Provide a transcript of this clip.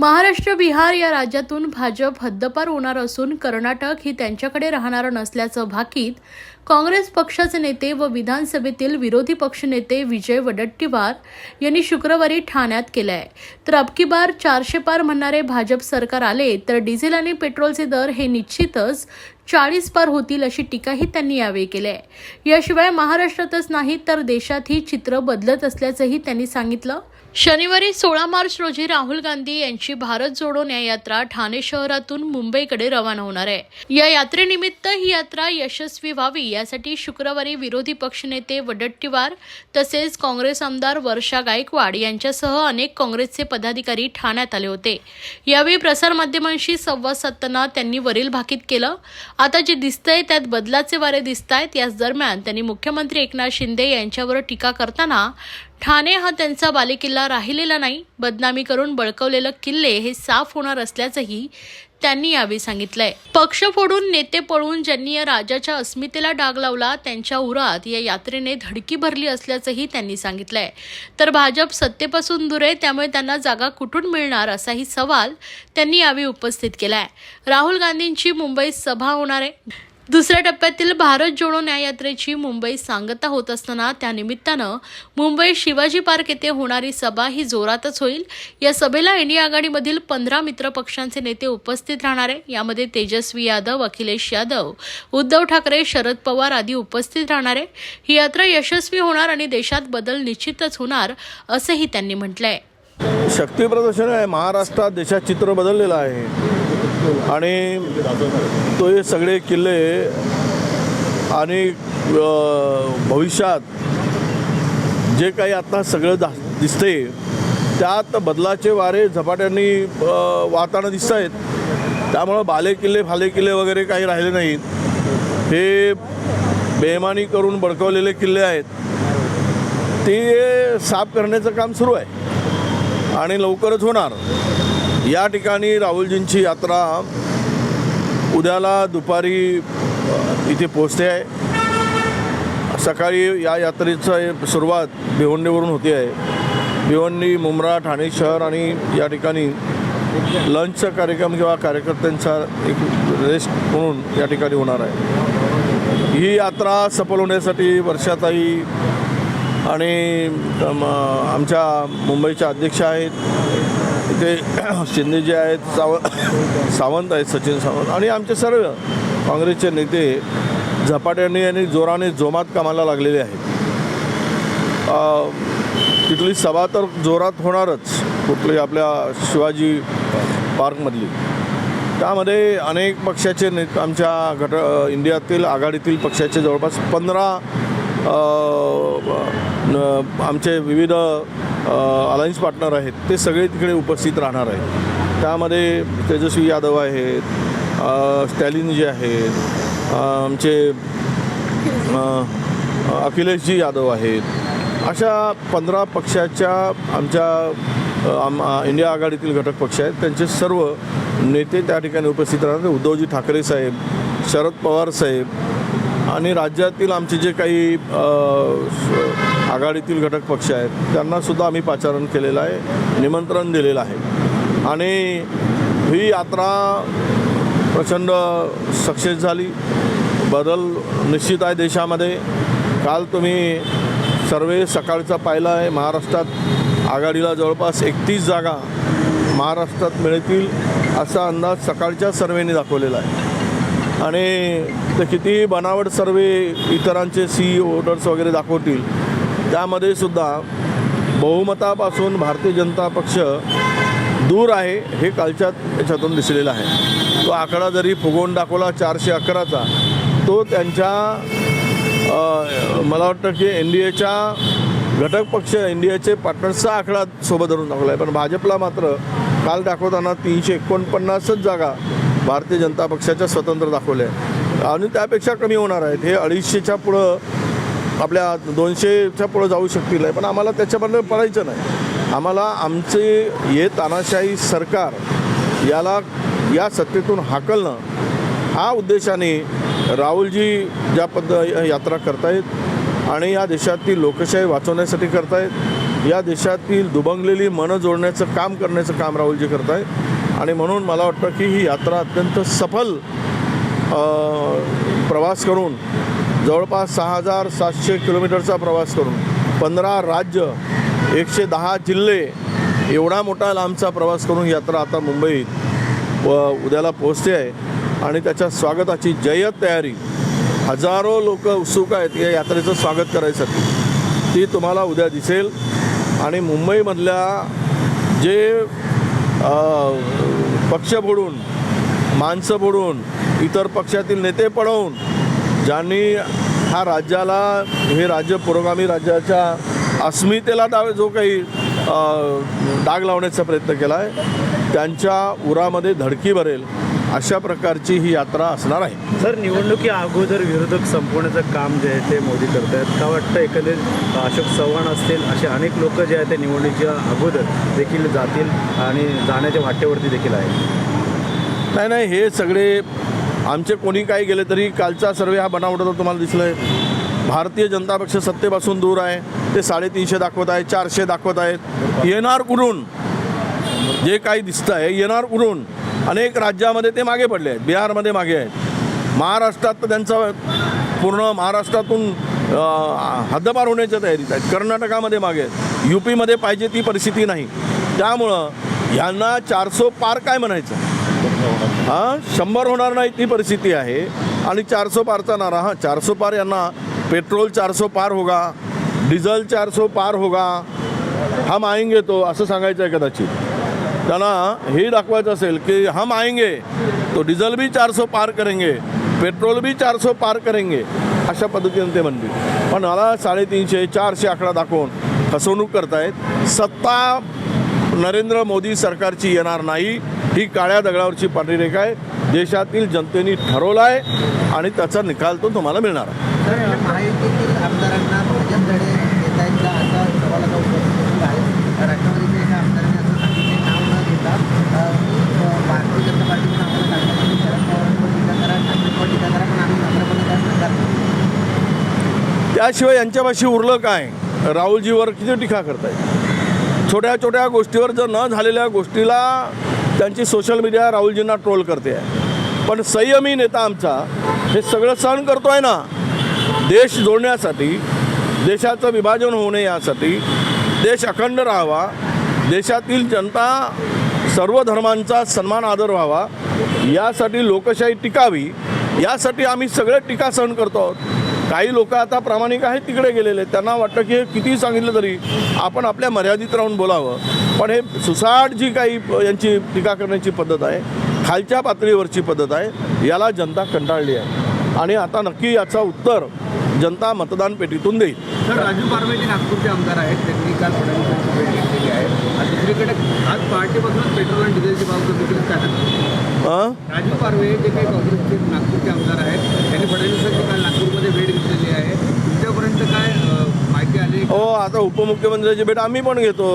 महाराष्ट्र बिहार या राज्यातून भाजप हद्दपार होणार असून कर्नाटक ही त्यांच्याकडे राहणार नसल्याचं भाकीत काँग्रेस पक्षाचे नेते व विधानसभेतील विरोधी पक्षनेते विजय वडट्टीवार यांनी शुक्रवारी ठाण्यात केलं आहे तर अबकी बार चारशे पार म्हणणारे भाजप सरकार आले तर डिझेल आणि पेट्रोलचे दर हे निश्चितच चाळीस पार होतील अशी टीकाही त्यांनी यावेळी केली आहे याशिवाय महाराष्ट्रातच नाही तर देशातही चित्र बदलत असल्याचंही त्यांनी सांगितलं. शनिवारी सोळा मार्च रोजी राहुल गांधी यांची भारत जोडो या यात्रा ठाणे शहरातून मुंबईकडे रवाना होणार आहे. या यात्रेनिमित्त ही यात्रा यशस्वी व्हावी यासाठी शुक्रवारी विरोधी पक्षनेते वडट्टीवार तसेच काँग्रेस आमदार वर्षा गायकवाड यांच्यासह अनेक काँग्रेसचे पदाधिकारी ठाण्यात आले होते. यावेळी प्रसारमाध्यमांशी संवाद साधताना त्यांनी वरील भाकीत केलं आता जे दिसतंय त्यात बदलाचे वारे दिसत आहेत याच दरम्यान त्यांनी मुख्यमंत्री एकनाथ शिंदे यांच्यावर टीका करताना ठाणे हा त्यांचा बालेकिल्ला राहिलेला नाही. बदनामी करून बळकवलेलं किल्ले हे साफ होणार असल्याचंही त्यांनी यावेळी सांगितलंय. पक्ष फोडून नेते पळून ज्यांनी या राजाच्या अस्मितेला डाग लावला त्यांच्या उरात या यात्रेने धडकी भरली असल्याचंही त्यांनी सांगितलंय. तर भाजप सत्तेपासून दूर आहे त्यामुळे त्यांना जागा कुठून मिळणार असाही सवाल त्यांनी यावेळी उपस्थित केलाय. राहुल गांधींची मुंबईत सभा होणार आहे. दुसऱ्या टप्प्यातील भारत जोडो न्याय यात्रेची सांगता होत असताना त्यानिमित्तानं मुंबई शिवाजी पार्क येथे होणारी सभा ही जोरातच होईल. या सभेला इंडिया आघाडीमधील पंधरा मित्र पक्षांचे नेते उपस्थित राहणार आहे. यामध्ये तेजस्वी यादव अखिलेश यादव उद्धव ठाकरे शरद पवार आदी उपस्थित राहणार आहे. ही यात्रा यशस्वी होणार आणि देशात बदल निश्चितच होणार असंही त्यांनी म्हटलंय. शक्ती प्रदर्शन आहे महाराष्ट्रात देशात चित्र बदललेलं आहे. आणि तो हे सगळे किल्ले आणि भविष्यात जे काही आता सगळं दा दिसते त्यात बदलाचे वारे झपाट्याने वाहताना दिसत आहेत त्यामुळं बाले किल्ले फाले किल्ले वगैरे काही राहिले नाहीत. हे बेमानी करून बडकवलेले किल्ले आहेत. ते साफ करण्याचं काम सुरू आहे. आणि लवकरच होणार. या ठिकाणी राहुलजींची यात्रा उद्याला दुपारी इथे पोचते आहे. सकाळी या यात्रेचं सुरुवात भिवंडीवरून होते आहे. भिवंडी मुंब्रा ठाणे शहर आणि या ठिकाणी लंचचा कार्यक्रम किंवा कार्यकर्त्यांचा एक रेस्ट म्हणून या ठिकाणी होणार आहे. ही यात्रा सफल होण्यासाठी वर्षाताई आणि आमच्या मुंबईच्या अध्यक्ष आहेत. ते शिंदे जे आहेत साव सावंत आहेत सचिन सावंत आणि आमचे सर्व काँग्रेसचे नेते झपाट्याने आणि जोराने जोमात कामाला लागलेले आहेत. तिथली सभा तर जोरात होणारच कुठली आपल्या शिवाजी पार्कमधली. त्यामध्ये अनेक पक्षाचे ने आमच्या घट इंडियातील आघाडीतील पक्षाचे जवळपास पंधरा आमचे विविध अलायन्स पार्टनर आहेत ते सगळे तिकडे उपस्थित राहणार आहेत. त्यामध्ये तेजस्वी यादव आहेत स्टॅलिन जे आहेत आमचे अखिलेशजी यादव आहेत. अशा पंधरा पक्षाच्या आमच्या आम इंडिया आघाडीतील घटक पक्ष आहेत. त्यांचे सर्व नेते त्या ठिकाणी उपस्थित राहणार. उद्धवजी ठाकरे साहेब शरद पवार साहेब आणि राज्यातील आमचे जे काही आघाडीतील घटक पक्ष आहेत त्यांनासुद्धा आम्ही पाचारण केलेलं आहे निमंत्रण दिलेलं आहे. आणि ही यात्रा प्रचंड सक्सेस झाली. बदल निश्चित आहे देशामध्ये. काल तुम्ही सर्वे सकाळचा पाहिला आहे महाराष्ट्रात आघाडीला जवळपास एकतीस जागा महाराष्ट्रात मिळतील असा अंदाज सकाळच्या सर्वेने दाखवलेला आहे. आणि ते किती बनावट सर्वे इतरांचे सी वोटर्स वगैरे दाखवतील त्यामध्ये सुद्धा बहुमतापासून भारतीय जनता पक्ष दूर आहे हे कालच्या याच्यातून दिसलेलं आहे. तो आकडा जरी फुगवून दाखवला चारशे अकराचा तो त्यांच्या मला वाटतं की एन डी एच्या घटक पक्ष इन डी एचे पार्टनर्सचा आकडा सोबत धरून दाखवला आहे. पण भाजपला मात्र काल दाखवताना तीनशे एकोणपन्नासच जागा भारतीय जनता पक्षाच्या स्वतंत्र दाखवल्या आहेत आणि त्यापेक्षा कमी होणार आहेत. हे अडीचशेच्या पुढं आपल्या दोनशेच्या पुढं जाऊ शकतील आहे पण आम्हाला त्याच्याबद्दल पडायचं नाही. आम्हाला आमचे ये तानाशाही सरकार याला या सत्तेतून हाकलणं हा उद्देशाने राहुलजी ज्या पद्ध यात्रा करतायत आणि या देशातील लोकशाही वाचवण्यासाठी करतायत. या देशातील दुभंगलेली मनं जोडण्याचं काम करण्याचं काम राहुलजी करत आणि म्हणून मला वाटतं की ही यात्रा अत्यंत सफल प्रवास करून जवळपास सहा हजार सातशे किलोमीटरचा प्रवास करून पंधरा राज्य एकशे दहा जिल्हे एवढा मोठा लांबचा प्रवास करून यात्रा आता मुंबईत व उद्याला पोहोचते आहे. आणि त्याच्या स्वागताची जय्यत तयारी हजारो लोक उत्सुक आहेत या यात्रेचं स्वागत करायसाठी. ती तुम्हाला उद्या दिसेल. आणि मुंबईमधल्या जे पक्ष फोडून माणसं फोडून इतर पक्षातील नेते पळवून ज्यांनी ह्या राज्याला हे राज्य पुरोगामी राज्याच्या अस्मितेला डाव जो काही डाग लावण्याचा प्रयत्न केला आहे त्यांच्या उरामध्ये धडकी भरेल. अशा प्रकारची ही यात्रा असणार आहे. सर निवडणुकी अगोदर विरोधक संपवण्याचं काम जे आहे ते मोदी करत आहेत का वाटतं एकंदरीत अशोक चव्हाण असतील असे अनेक लोक जे आहेत ते निवडणुकीच्या अगोदर देखील जातील आणि जाण्याच्या वाटेवरती देखील आहे नाही नाही हे सगळे आमचे कोणी काही गेले तरी कालचा सर्वे हा बनावटाचा तुम्हाला दिसला आहे भारतीय जनता पक्ष सत्तेपासून दूर आहे. ते साडेतीनशे दाखवत आहे चारशे दाखवत आहेत. येणार कुठून? जे काही दिसतं आहे येणार कुठून? अनेक राज्यामध्ये ते मागे पडले आहेत. बिहारमध्ये मागे आहेत. महाराष्ट्रात तर त्यांचा पूर्ण महाराष्ट्रातून हद्दपार होण्याच्या तयारीत आहेत. कर्नाटकामध्ये मागे आहेत. यू पीमध्ये पाहिजे ती परिस्थिती नाही. त्यामुळं ह्यांना चारसो पार काय म्हणायचं? हां? शंभर होणार नाही ती परिस्थिती आहे. आणि चारसो पारचा नारा हां चारसो पार यांना पेट्रोल चारसो पार होगा डिझेल चारसो पार होगा. हम आएंगे तो असं सांगायचं आहे कदाचित. त्यांना हे दाखवायचं असेल की हम आएंगे तो डिझेल बी चारसो पार करेंगे पेट्रोल बी चारसो पार करेंगे अशा पद्धतीने ते म्हणतील. पण मला साडेतीनशे चारशे आकडा दाखवून फसवणूक करतायत. सत्ता नरेंद्र मोदी सरकारची येणार नाही ही काळ्या दगडावरची पांढरी रेखा आहे. देशातील जनतेने ठरवलं आहे आणि त्याचा निकाल तो तुम्हाला मिळणार आहे तर महायुतीतील आमदारांना भाजपकडे येता येईल का असा सवाल आता उपस्थित केलेला आहे राष्ट्रवादीच्या एका आमदारांनी असं सांगितले नाव न घेता अ, की अ, भारतीय जनता पार्टीतून आम्हाला काढण्यात आले. शरद पवारांवर टीका करा ठाकरेंवर टीका करा पण आम्ही नम्रपणे काय सांगणार नाही. त्याशिवाय यांच्यापाशी उरलं काय? राहुलजीवर किती टीका करतायत छोट्या छोट्या गोष्टीवर जर न झालेल्या गोष्टीला त्यांची सोशल मीडिया राहुलजींना ट्रोल करते. आहे पण संयमी नेता आमचा हे सगळं सहन करतो आहे ना. देश जोडण्यासाठी देशाचं विभाजन होऊ नये यासाठी देश अखंड राहावा. देशातील जनता सर्व धर्मांचा सन्मान आदर व्हावा. यासाठी लोकशाही टिकावी. यासाठी आम्ही सगळे टीका सहन करतो आहोत. काही लोक आता प्रामाणिक आहेत तिकडे गेलेले त्यांना वाटतं की हे कितीही सांगितलं तरी आपण आपल्या मर्यादित राहून बोलावं. पण हे सुसाट जी काही यांची टीका करण्याची पद्धत आहे खालच्या पातळीवरची पद्धत आहे याला जनता कंटाळली आहे. आणि आता नक्की याचा उत्तर जनता मतदान पेटीतून देईल. सर राजू पारवे जे नागपूरचे आमदार आहेत त्यांनी काल फडणवीसांची भेट घेतलेली आहे. आणि दुसरीकडे आज पहाटेपासूनच पेट्रोल आणि डिझेलचे भाव कमी केले. काय राजू पारवे जे काही काँग्रेसचे नागपूरचे आमदार आहेत त्यांनी फडणवीसांची काल नागपूरमध्ये भेट घेतलेली आहे. तुमच्यापर्यंत काय माहिती आली? हो आता उपमुख्यमंत्र्याची भेट आम्ही पण घेतो.